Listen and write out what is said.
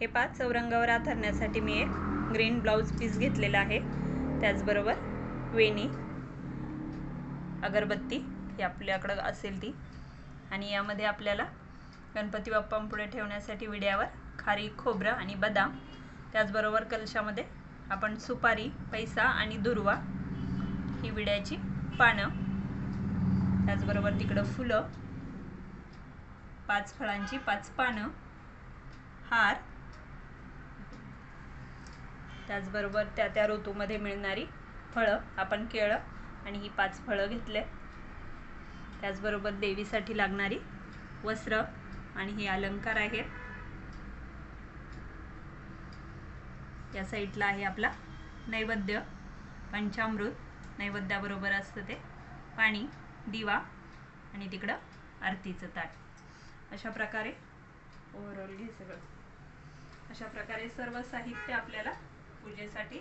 हे पाच चौरंगावर आथरण्यासाठी मी एक ग्रीन ब्लाऊज पीस घेतलेला आहे. त्याचबरोबर वेणी अगरबत्ती ही आपल्याकडं असेल ती. आणि यामध्ये आपल्याला गणपती बाप्पांपुढे ठेवण्यासाठी विड्यावर खारी खोबरं आणि बदाम. त्याचबरोबर कलशामध्ये आपण सुपारी पैसा आणि दुर्वा ही विड्याची पानं. त्याचबरोबर तिकडं फुलं पाच फळांची पाच पानं. हार त्याचबरोबर त्या त्या ऋतूमध्ये मिळणारी फळं आपण केळं आणि ही पाच फळं घेतले. त्याचबरोबर देवीसाठी लागणारी वस्त्र आणि ही अलंकार आहेत. या साईडला आहे आपला नैवेद्य पंचामृत. नैवेद्याबरोबर असतं ते पाणी दिवा आणि तिकडं आरतीचं ताट. अशा प्रकारे ओव्हरऑल घे सगळं. अशा प्रकारे सर्व साहित्य आपल्याला पूजेसाठी.